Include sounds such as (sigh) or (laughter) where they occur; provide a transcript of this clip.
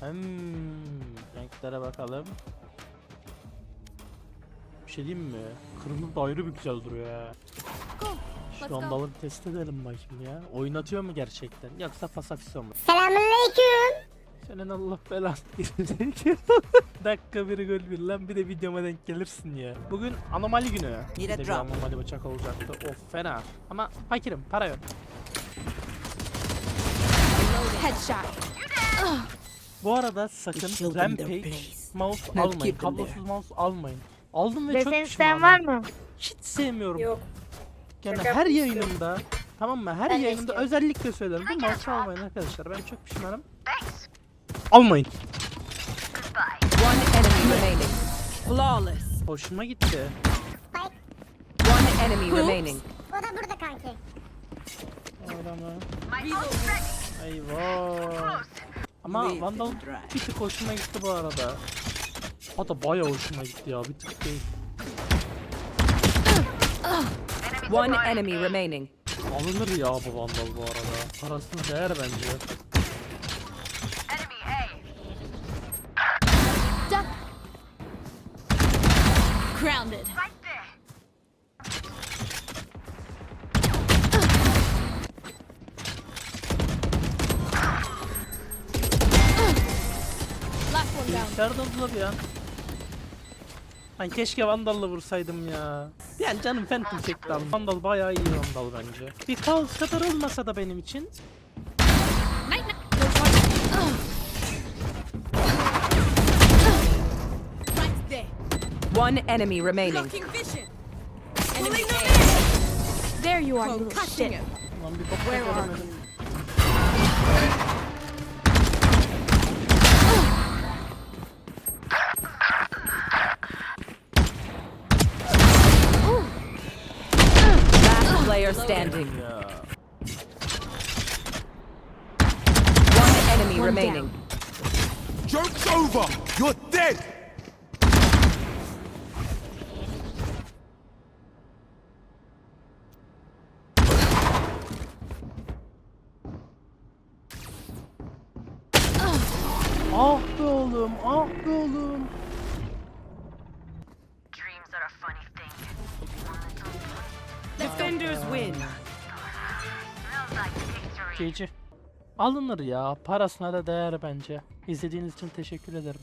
Hmm, renklere bakalım. Bir şey diyeyim mi? Kırmızı da ayrı bir güzel duruyor ya. Şu go. andalı bir test edelim bakayım ya. Oynatıyor mu gerçekten? Yoksa fasafisa mı? Selamünaleyküm. Senin Allah belanı (laughs) gelecek. Dakika bir gol bir lan bir de videoma denk gelirsin ya. Bugün anomali günü. Bir de bir anomali bıçak olacaktı. Of fena. Ama fakirim para yok. Headshot. Bu arada sakın Rampage mouse almayın. Kablosuz mouse almayın. Aldım ve çok Desen pişmanım. var mı? Hiç sevmiyorum. Yok. Yani şaka her yayınımda tamam mı? Her Ben de yayınımda istiyorum. özellikle söylerim. Bu mouse almayın arkadaşlar. Ben çok pişmanım. Almayın. One enemy remaining. Flawless. Hoşuma gitti. One enemy remaining. O da burada kanki. Adamı. Eyvah. Ama Vandal bir tık hoşuma gitti bu arada. Hatta bayağı hoşuma gitti ya bir tık değil. One enemy remaining. Alınır ya bu Vandal bu arada. Parasını değer bence. Grounded. Last one down. Bilgisayarda bir an. Ben keşke Vandal'la vursaydım ya. Yani canım Phantom çekti ama Vandal bayağı iyi Vandal bence. Bir kaos kadar olmasa da benim için. One enemy remaining. There you are, little shit. Lan bir player standing. Ya. One enemy One remaining. Joke's over! You're dead! Ah be oğlum, ah be oğlum. Defenders win. GG. Alınır ya. Parasına da değer bence. İzlediğiniz için teşekkür ederim.